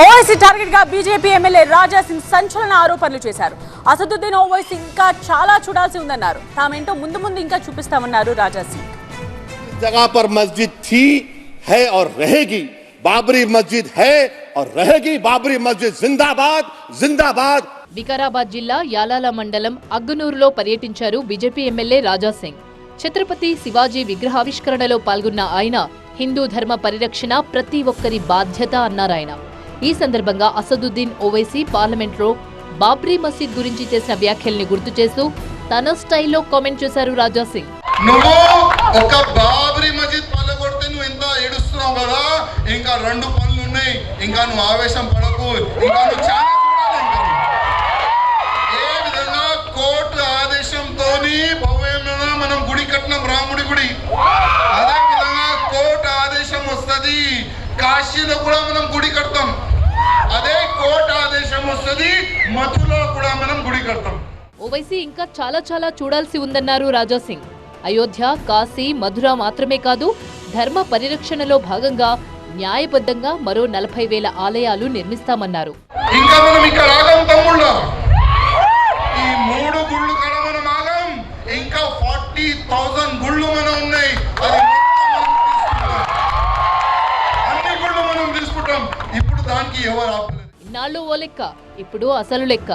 ఓవైసీ టార్గెట్గా BJP MLA Raja Singh సంచలన ఆరోపణలు చేశారు. అసదుద్దీన్ ఓవైసీ ఇంకా చాలా చూడాల్సి ఉందన్నారు. తామేంటో ముందు ముందు ఇంకా చూపిస్తామన్నారు రాజా సింగ్. మస్జిద్ థీ మస్జిద్ హై ఔర్ మస్జిద్ జిందాబాద్ జిందాబాద్. వికారాబాద్ జిల్లా యాలాల మండలం అగ్గునూరులో పర్యటించారు బీజేపీ ఎమ్మెల్యే రాజా సింగ్. ఛత్రపతి శివాజీ విగ్రహావిష్కరణలో పాల్గొన్న ఆయన హిందూ ధర్మ పరిరక్షణ ప్రతి ఒక్కరి బాధ్యత అన్నారాయన ఈ సందర్భంగా అసదుద్దీన్ ఓవైసీ పార్లమెంట్లో బాబ్రీ మసీద్ గురించి చేసిన వ్యాఖ్యల్ని గుర్తు చేస్తూ తన స్టైల్లో కామెంట్ చేశారు రాజా సింగ్. నువ్వు ఒక బాబ్రీ మసీద్ పల్లె నువ్వు ఇంత ఏడుస్తున్నావు కదా? ఇంకా రెండు పనులు ఉన్నాయి. ఇంకా నువ్వు ఆవేశం పడకు. ఇంకా నువ్వు చాలా ఏ విధంగా కోర్టు ఆదేశంతో భవ్యమైన మనం గుడి కట్టినాం రాముడి గుడి? అదే విధంగా కోర్టు ఆదేశం వస్తది. కాశీలో కూడా మనం గుడి కడతాం. కోర్టు ఆదేశం వస్తది మధులో కూడా మనం గుడి కడతాం. ఓవైసీ ఇంకా చాలా చాలా చూడాల్సి ఉందన్నారు రాజా సింగ్. అయోధ్య కాశీ మధుర మాత్రమే కాదు ధర్మ పరిరక్షణలో భాగంగా న్యాయబద్ధంగా మరో నలభై వేల ఆలయాలు నిర్మిస్తామన్నారు. ఇంకా మనం ఇక్కడ ఆగం తమ్ముళ్ళ. ఈ మూడు గుళ్ళు కడ మనం ఆగం. ఇంకా ఫార్టీ థౌజండ్ గుళ్ళు మనం ఉన్నాయి. అది మొత్తం మనం తీసుకుంటాం. అన్ని గుళ్ళు మనం తీసుకుంటాం. ఇప్పుడు దానికి ఎవరు ఆపలేదు ఇన్నాళ్ళు ఓ లెక్క ఇప్పుడు అసలు లెక్క.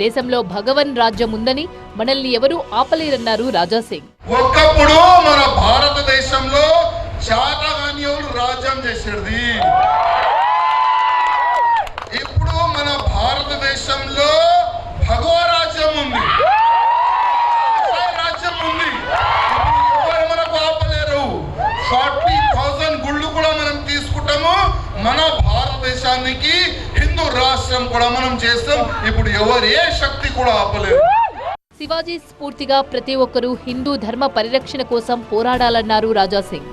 దేశంలో భగవన్ రాజ్యం ఉందని మనల్ని ఎవరూ ఆపలేరన్నారు రాజా సింగ్ ఒకప్పుడు మన భారతదేశంలో శాతగాన్యులు రాజ్యం చేసేది. ఇప్పుడు మన భారతదేశంలో భగవ రాజ్యం ఉంది. రాజ్యం ఉంది. ఎవరు మనకు ఆపలేరు? ఫార్టీ థౌసండ్ గుళ్ళు కూడా మనం తీసుకుంటాము. మన భారతదేశానికి హిందూ రాష్ట్రం కూడా మనం చేస్తాం. ఇప్పుడు ఎవరు ఏ శక్తి కూడా ఆపలేదు శివాజీ స్ఫూర్తిగా ప్రతి ఒక్కరూ హిందూ ధర్మ పరిరక్షణ కోసం పోరాడాలన్నారు రాజాసింగ్.